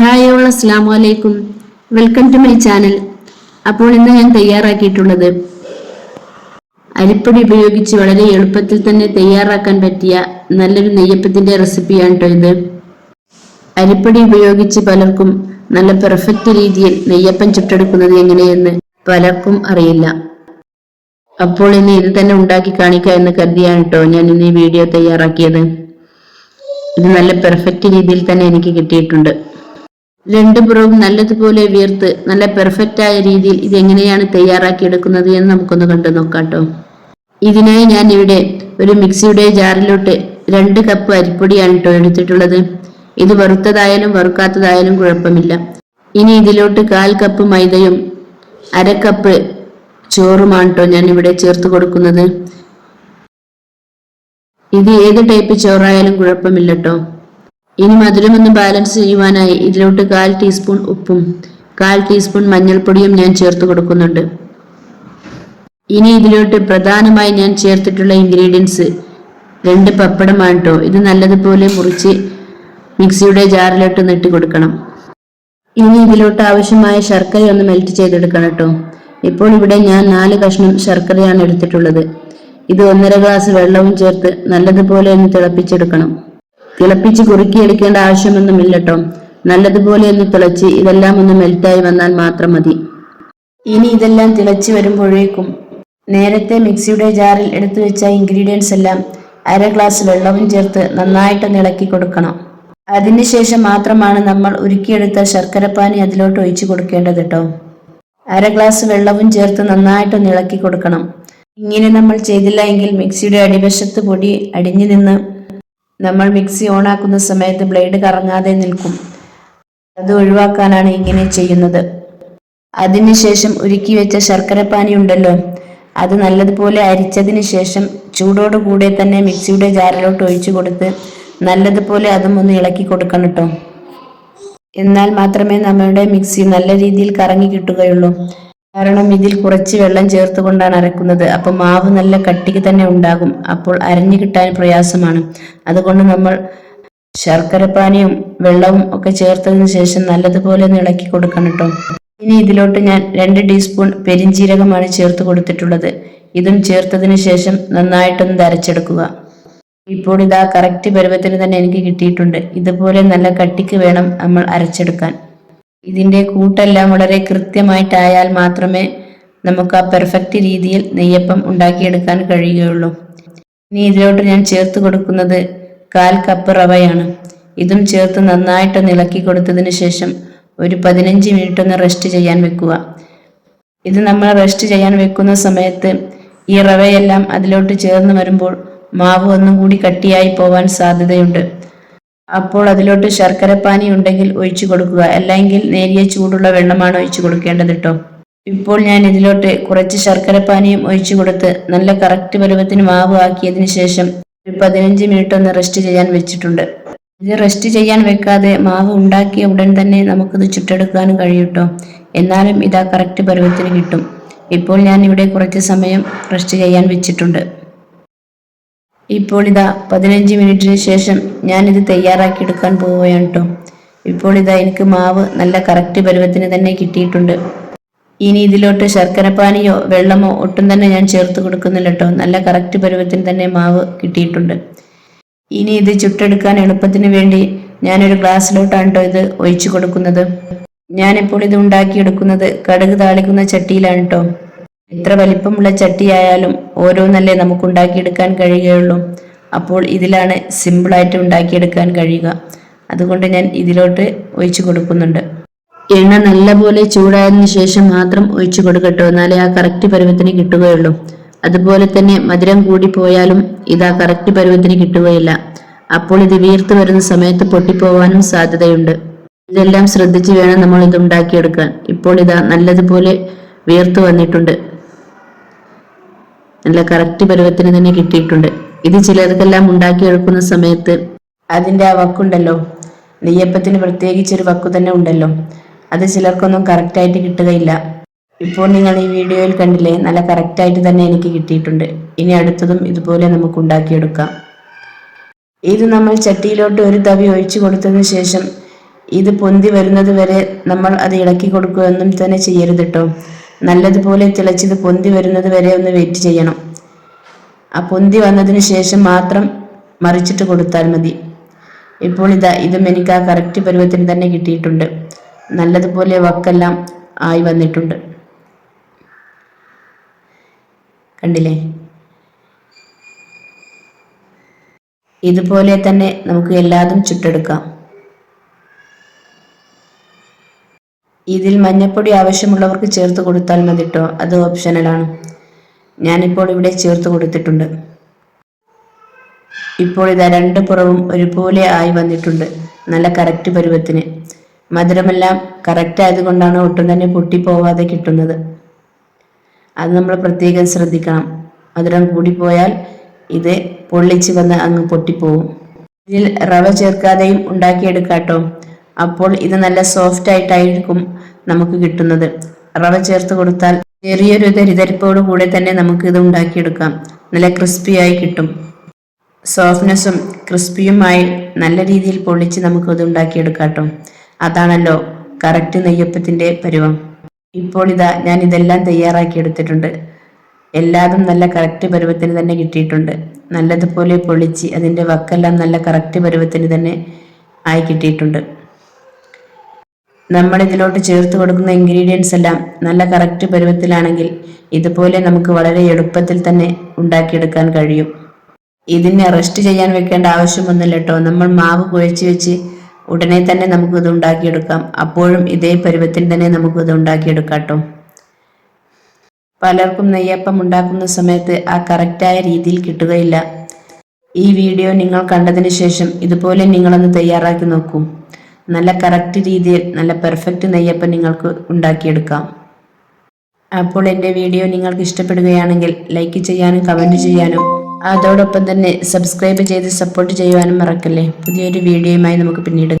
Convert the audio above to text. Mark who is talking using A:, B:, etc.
A: Hi all അസ്സാം വലൈക്കും welcome to my channel. അപ്പോൾ ഇന്ന് ഞാൻ തയ്യാറാക്കിയിട്ടുള്ളത് അരിപ്പൊടി ഉപയോഗിച്ച് വളരെ എളുപ്പത്തിൽ തന്നെ തയ്യാറാക്കാൻ പറ്റിയ നല്ലൊരു നെയ്യപ്പത്തിന്റെ റെസിപ്പിയാണ് കേട്ടോ ഇത്. അരിപ്പൊടി ഉപയോഗിച്ച് പലർക്കും നല്ല പെർഫെക്റ്റ് രീതിയിൽ നെയ്യപ്പം ചുട്ടെടുക്കുന്നത് എങ്ങനെയെന്ന് പലർക്കും അറിയില്ല. അപ്പോൾ ഇനി ഇത് തന്നെ ഉണ്ടാക്കി കാണിക്കുക എന്ന് കരുതിയാണ് കേട്ടോ ഞാൻ ഇന്ന് ഈ വീഡിയോ തയ്യാറാക്കിയത്. ഇത് നല്ല പെർഫെക്റ്റ് രീതിയിൽ തന്നെ എനിക്ക് കിട്ടിയിട്ടുണ്ട്. രണ്ട് പുറവും നല്ലതുപോലെ വീർത്ത് നല്ല പെർഫെക്റ്റ് ആയ രീതിയിൽ ഇത് എങ്ങനെയാണ് തയ്യാറാക്കി എടുക്കുന്നത് എന്ന് നമുക്കൊന്ന് കണ്ടു നോക്കാം കേട്ടോ. ഇതിനായി ഞാൻ ഇവിടെ ഒരു മിക്സിയുടെ ജാറിലോട്ട് രണ്ട് കപ്പ് അരിപ്പൊടിയാണ് കേട്ടോ എടുത്തിട്ടുള്ളത്. ഇത് വറുത്തതായാലും വറുക്കാത്തതായാലും കുഴപ്പമില്ല. ഇനി ഇതിലോട്ട് കാൽ കപ്പ് മൈദയും അര കപ്പ് ചോറുമാണ് കേട്ടോ ഞാൻ ഇവിടെ ചേർത്ത് കൊടുക്കുന്നത്. ഇത് ഏത് ടൈപ്പ് ചോറായാലും കുഴപ്പമില്ല കേട്ടോ. ഇനി മധുരം ഒന്ന് ബാലൻസ് ചെയ്യുവാനായി ഇതിലോട്ട് കാൽ ടീസ്പൂൺ ഉപ്പും കാൽ ടീസ്പൂൺ മഞ്ഞൾപ്പൊടിയും ഞാൻ ചേർത്ത് കൊടുക്കുന്നുണ്ട്. ഇനി ഇതിലോട്ട് പ്രധാനമായി ഞാൻ ചേർത്തിട്ടുള്ള ഇൻഗ്രീഡിയൻസ് രണ്ട് പപ്പടമാണ് കേട്ടോ ഇത് നല്ലതുപോലെ മുറിച്ച് മിക്സിയുടെ ജാറിലോട്ട് നെട്ടി കൊടുക്കണം. ഇനി ഇതിലോട്ട് ആവശ്യമായ ശർക്കര ഒന്ന് മെൽറ്റ് ചെയ്തെടുക്കണം കേട്ടോ ഇപ്പോൾ ഇവിടെ ഞാൻ നാല് കഷ്ണം ശർക്കരയാണ് എടുത്തിട്ടുള്ളത്. ഇത് ഒന്നര ഗ്ലാസ് വെള്ളവും ചേർത്ത് നല്ലതുപോലെ ഒന്ന് തിളപ്പിച്ചെടുക്കണം. തിളപ്പിച്ച് കുറുക്കിയെടുക്കേണ്ട ആവശ്യമൊന്നുമില്ല കേട്ടോ നല്ലതുപോലെ ഒന്ന് തിളച്ച് ഇതെല്ലാം ഒന്ന് മെൽറ്റായി വന്നാൽ മാത്രം മതി. ഇനി ഇതെല്ലാം തിളച്ച് വരുമ്പോഴേക്കും നേരത്തെ മിക്സിയുടെ ജാറിൽ എടുത്തു വെച്ച ഇൻഗ്രീഡിയൻസ് എല്ലാം അര ഗ്ലാസ് വെള്ളവും ചേർത്ത് നന്നായിട്ട് ഇളക്കി കൊടുക്കണം. അതിനുശേഷം മാത്രമാണ് നമ്മൾ ഉരുക്കിയെടുത്ത ശർക്കരപ്പാനി അതിലോട്ട് ഒഴിച്ചു കൊടുക്കേണ്ടത് കേട്ടോ അര ഗ്ലാസ് വെള്ളവും ചേർത്ത് നന്നായിട്ട് ഇളക്കി കൊടുക്കണം. ഇങ്ങനെ നമ്മൾ ചെയ്തില്ല എങ്കിൽ മിക്സിയുടെ അടിവശത്ത് പൊടി അടിഞ്ഞു നിന്ന് നമ്മൾ മിക്സി ഓണാക്കുന്ന സമയത്ത് ബ്ലേഡ് കറങ്ങാതെ നിൽക്കും. അത് ഒഴിവാക്കാനാണ് ഇങ്ങനെ ചെയ്യുന്നത്. അതിനുശേഷം ഉരുക്കി വെച്ച ശർക്കരപ്പാനി ഉണ്ടല്ലോ. അത് നല്ലതുപോലെ അരിച്ചതിന് ശേഷം ചൂടോടുകൂടെ തന്നെ മിക്സിയുടെ ജാറിലോട്ട് ഒഴിച്ചു കൊടുത്ത് നല്ലതുപോലെ അതും ഒന്ന് ഇളക്കി കൊടുക്കണം കേട്ടോ. എന്നാൽ മാത്രമേ നമ്മുടെ മിക്സി നല്ല രീതിയിൽ കറങ്ങി കിട്ടുകയുള്ളൂ. കാരണം ഇതിൽ കുറച്ച് വെള്ളം ചേർത്തുകൊണ്ടാണ് അരക്കുന്നത്. അപ്പോൾ മാവ് നല്ല കട്ടിക്ക് തന്നെ ഉണ്ടാകും. അപ്പോൾ അരഞ്ഞു കിട്ടാൻ പ്രയാസമാണ്. അതുകൊണ്ട് നമ്മൾ ശർക്കരപ്പാനിയും വെള്ളവും ഒക്കെ ചേർത്തതിന് ശേഷം നല്ലതുപോലെ ഒന്ന് ഇളക്കി കൊടുക്കണം കേട്ടോ. ഇനി ഇതിലോട്ട് ഞാൻ രണ്ട് ടീസ്പൂൺ പെരിഞ്ജീരകമാണ് ചേർത്ത് കൊടുത്തിട്ടുള്ളത്. ഇതും ചേർത്തതിന് ശേഷം നന്നായിട്ടൊന്ന് അരച്ചെടുക്കുക. ഇപ്പോൾ ഇതാ കറക്റ്റ് പരുവത്തിന് തന്നെ എനിക്ക് കിട്ടിയിട്ടുണ്ട്. ഇതുപോലെ നല്ല കട്ടിക്ക് വേണം നമ്മൾ അരച്ചെടുക്കാൻ. ഇതിന്റെ കൂട്ടെല്ലാം വളരെ കൃത്യമായിട്ടായാൽ മാത്രമേ നമുക്ക് ആ പെർഫെക്റ്റ് രീതിയിൽ നെയ്യപ്പം ഉണ്ടാക്കിയെടുക്കാൻ കഴിയുകയുള്ളൂ. ഇനി ഇതിലോട്ട് ഞാൻ ചേർത്ത് കൊടുക്കുന്നത് കാൽ കപ്പ് റവയാണ്. ഇതും ചേർത്ത് നന്നായിട്ട് ഇളക്കി കൊടുത്തതിന് ശേഷം ഒരു പതിനഞ്ച് മിനിറ്റ് ഒന്ന് റെസ്റ്റ് ചെയ്യാൻ വെക്കുക. ഇത് നമ്മൾ റെസ്റ്റ് ചെയ്യാൻ വെക്കുന്ന സമയത്ത് ഈ റവയെല്ലാം അതിലോട്ട് ചേർന്ന് വരുമ്പോൾ മാവ് ഒന്നും കൂടി കട്ടിയായി പോവാൻ സാധ്യതയുണ്ട്. അപ്പോൾ അതിലോട്ട് ശർക്കരപ്പാനി ഉണ്ടെങ്കിൽ ഒഴിച്ചു കൊടുക്കുക. അല്ലെങ്കിൽ നേരിയ ചൂടുള്ള വെള്ളമാണ് ഒഴിച്ചു കൊടുക്കേണ്ടത് കേട്ടോ ഇപ്പോൾ ഞാൻ ഇതിലോട്ട് കുറച്ച് ശർക്കരപ്പാനിയും ഒഴിച്ചു കൊടുത്ത് നല്ല കറക്റ്റ് പരുവത്തിന് മാവ് ആക്കിയതിന് ശേഷം ഒരു പതിനഞ്ച് മിനിറ്റ് ഒന്ന് റെസ്റ്റ് ചെയ്യാൻ വെച്ചിട്ടുണ്ട്. ഇത് റെസ്റ്റ് ചെയ്യാൻ വെക്കാതെ മാവ് ഉണ്ടാക്കിയ ഉടൻ തന്നെ നമുക്കിത് ചുട്ടെടുക്കാനും കഴിയൂട്ടോ എന്നാലും ഇതാ കറക്റ്റ് പരുവത്തിന് കിട്ടും. ഇപ്പോൾ ഞാൻ ഇവിടെ കുറച്ച് സമയം റെസ്റ്റ് ചെയ്യാൻ വെച്ചിട്ടുണ്ട്. ഇപ്പോൾ ഇതാ പതിനഞ്ച് മിനിറ്റിന് ശേഷം ഞാനിത് തയ്യാറാക്കി എടുക്കാൻ പോവുകയാണ് കേട്ടോ ഇപ്പോൾ ഇതാ എനിക്ക് മാവ് നല്ല കറക്റ്റ് പരുവത്തിന് തന്നെ കിട്ടിയിട്ടുണ്ട്. ഇനി ഇതിലോട്ട് ശർക്കരപ്പാനിയോ വെള്ളമോ ഒട്ടും തന്നെ ഞാൻ ചേർത്ത് കൊടുക്കുന്നില്ല കേട്ടോ നല്ല കറക്റ്റ് പരുവത്തിന് തന്നെ മാവ് കിട്ടിയിട്ടുണ്ട്. ഇനി ഇത് ചുട്ടെടുക്കാൻ എളുപ്പത്തിന് വേണ്ടി ഞാനൊരു ഗ്ലാസ്സിലോട്ടാണ് കേട്ടോ ഇത് ഒഴിച്ചു കൊടുക്കുന്നത്. ഞാനിപ്പോൾ ഇത് ഉണ്ടാക്കിയെടുക്കുന്നത് കടുക് താളിക്കുന്ന ചട്ടിയിലാണ് കേട്ടോ എത്ര വലിപ്പമുള്ള ചട്ടിയായാലും ഓരോന്നല്ലേ നമുക്ക് ഉണ്ടാക്കിയെടുക്കാൻ കഴിയുകയുള്ളൂ. അപ്പോൾ ഇതിലാണ് സിമ്പിളായിട്ട് ഉണ്ടാക്കിയെടുക്കാൻ കഴിയുക. അതുകൊണ്ട് ഞാൻ ഇതിലോട്ട് ഒഴിച്ചു കൊടുക്കുന്നുണ്ട്. എണ്ണ നല്ലപോലെ ചൂടായതിനു ശേഷം മാത്രം ഒഴിച്ചു കൊടുക്കട്ടോ. എന്നാലേ ആ കറക്റ്റ് പരുവത്തിന് കിട്ടുകയുള്ളൂ. അതുപോലെ തന്നെ മധുരം കൂടി പോയാലും ഇതാ കറക്റ്റ് പരുവത്തിന് കിട്ടുകയില്ല. അപ്പോൾ ഇത് വീർത്ത് വരുന്ന സമയത്ത് പൊട്ടിപ്പോവാനും സാധ്യതയുണ്ട്. ഇതെല്ലാം ശ്രദ്ധിച്ച് വേണം നമ്മൾ ഇത് ഉണ്ടാക്കിയെടുക്കാൻ ഇപ്പോൾ ഇതാ നല്ലതുപോലെ വീർത്തു വന്നിട്ടുണ്ട്. നല്ല കറക്റ്റ് പരുവത്തിന് തന്നെ കിട്ടിയിട്ടുണ്ട്. ഇത് ചിലർക്കെല്ലാം ഉണ്ടാക്കിയെടുക്കുന്ന സമയത്ത് അതിന്റെ ആ വക്കുണ്ടല്ലോ. നെയ്യപ്പത്തിന് പ്രത്യേകിച്ച് ഒരു വക്കു തന്നെ ഉണ്ടല്ലോ. അത് ചിലർക്കൊന്നും കറക്റ്റായിട്ട് കിട്ടുകയില്ല. ഇപ്പോൾ നിങ്ങൾ ഈ വീഡിയോയിൽ കണ്ടില്ലേ നല്ല കറക്റ്റായിട്ട് തന്നെ എനിക്ക് കിട്ടിയിട്ടുണ്ട്. ഇനി അടുത്തതും ഇതുപോലെ നമുക്ക് ഉണ്ടാക്കിയെടുക്കാം. ഇത് നമ്മൾ ചട്ടിയിലോട്ട് ഒരു തവി ഒഴിച്ചു കൊടുത്തതിന് ശേഷം ഇത് പൊന്തി വരുന്നത് വരെ നമ്മൾ അത് ഇളക്കി കൊടുക്കുകയൊന്നും തന്നെ ചെയ്യരുത് കേട്ടോ നല്ലതുപോലെ തിളച്ചത് പൊന്തി വരുന്നത് വരെ ഒന്ന് വെയിറ്റ് ചെയ്യണം. ആ പൊന്തി വന്നതിന് ശേഷം മാത്രം മറിച്ചിട്ട് കൊടുത്താൽ മതി. ഇപ്പോൾ ഇതാ ഇതും എനിക്ക് ആ കറക്റ്റ് പരുവത്തിന് തന്നെ കിട്ടിയിട്ടുണ്ട്. നല്ലതുപോലെ വക്കെല്ലാം ആയി വന്നിട്ടുണ്ട്. കണ്ടില്ലേ? ഇതുപോലെ തന്നെ നമുക്ക് എല്ലാതും ചുട്ടെടുക്കാം. ഇതിൽ മഞ്ഞപ്പൊടി ആവശ്യമുള്ളവർക്ക് ചേർത്ത് കൊടുത്താൽ മതി കേട്ടോ അത് ഓപ്ഷനലാണ് ഞാനിപ്പോൾ ഇവിടെ ചേർത്ത് കൊടുത്തിട്ടുണ്ട്. ഇപ്പോൾ ഇതാ രണ്ട് പുറവും ഒരുപോലെ ആയി വന്നിട്ടുണ്ട്. നല്ല കറക്റ്റ് പരുവത്തിന്. മധുരമെല്ലാം കറക്റ്റ് ആയതുകൊണ്ടാണ് ഒട്ടും തന്നെ പൊട്ടിപ്പോവാതെ കിട്ടുന്നത്. അത് നമ്മൾ പ്രത്യേകം ശ്രദ്ധിക്കണം. മധുരം കൂടിപ്പോയാൽ ഇത് പൊള്ളിച്ച് വന്ന് അങ്ങ് പൊട്ടിപ്പോവും. ഇതിൽ റവ ചേർക്കാതെയും ഉണ്ടാക്കിയെടുക്കാട്ടോ. അപ്പോൾ ഇത് നല്ല സോഫ്റ്റ് ആയിട്ടായിരിക്കും നമുക്ക് കിട്ടുന്നത്. റവ ചേർത്ത് കൊടുത്താൽ ചെറിയൊരു തരിതരിപ്പോട് കൂടെ തന്നെ നമുക്ക് ഇത് ഉണ്ടാക്കിയെടുക്കാം. നല്ല ക്രിസ്പിയായി കിട്ടും. സോഫ്റ്റ്നെസ്സും ക്രിസ്പിയുമായി നല്ല രീതിയിൽ പൊള്ളിച്ച് നമുക്ക് ഇത് ഉണ്ടാക്കിയെടുക്കാട്ടോ. അതാണല്ലോ കറക്റ്റ് നെയ്യപ്പത്തിന്റെ പരുവം. ഇപ്പോൾ ഇതാ ഞാൻ ഇതെല്ലാം തയ്യാറാക്കി എടുത്തിട്ടുണ്ട്. എല്ലാതും നല്ല കറക്റ്റ് പരുവത്തിന് തന്നെ കിട്ടിയിട്ടുണ്ട്. നല്ലതുപോലെ പൊളിച്ച് അതിന്റെ വക്കെല്ലാം നല്ല കറക്റ്റ് പരുവത്തിന് തന്നെ ആയി കിട്ടിയിട്ടുണ്ട്. നമ്മൾ ഇതിലോട്ട് ചേർത്ത് കൊടുക്കുന്ന ഇൻഗ്രീഡിയൻസ് എല്ലാം നല്ല കറക്റ്റ് പരുവത്തിലാണെങ്കിൽ ഇതുപോലെ നമുക്ക് വളരെ എളുപ്പത്തിൽ തന്നെ ഉണ്ടാക്കിയെടുക്കാൻ കഴിയും. ഇതിനെ റെസ്റ്റ് ചെയ്യാൻ വെക്കേണ്ട ആവശ്യമൊന്നുമില്ല കേട്ടോ. നമ്മൾ മാവ് കുഴച്ച് വെച്ച് ഉടനെ തന്നെ നമുക്ക് നമുക്കിത് ഉണ്ടാക്കിയെടുക്കാം. അപ്പോഴും ഇതേ പരുവത്തിൽ തന്നെ നമുക്കിത് ഉണ്ടാക്കിയെടുക്കാം കേട്ടോ. പലർക്കും നെയ്യപ്പം ഉണ്ടാക്കുന്ന സമയത്ത് ആ കറക്റ്റായ രീതിയിൽ കിട്ടുകയില്ല. ഈ വീഡിയോ നിങ്ങൾ കണ്ടതിന് ശേഷം ഇതുപോലെ നിങ്ങളൊന്ന് തയ്യാറാക്കി നോക്കൂ. നല്ല കറക്റ്റ് രീതിയിൽ നല്ല പെർഫെക്റ്റ് നെയ്യപ്പം നിങ്ങൾക്ക് ഉണ്ടാക്കിയെടുക്കാം. അപ്പോൾ എന്റെ വീഡിയോ നിങ്ങൾക്ക് ഇഷ്ടപ്പെടുകയാണെങ്കിൽ ലൈക്ക് ചെയ്യാനും കമന്റ് ചെയ്യാനും അതോടൊപ്പം തന്നെ സബ്സ്ക്രൈബ് ചെയ്ത് സപ്പോർട്ട് ചെയ്യുവാനും മറക്കല്ലേ? പുതിയൊരു വീഡിയോയുമായി നമുക്ക് പിന്നീട്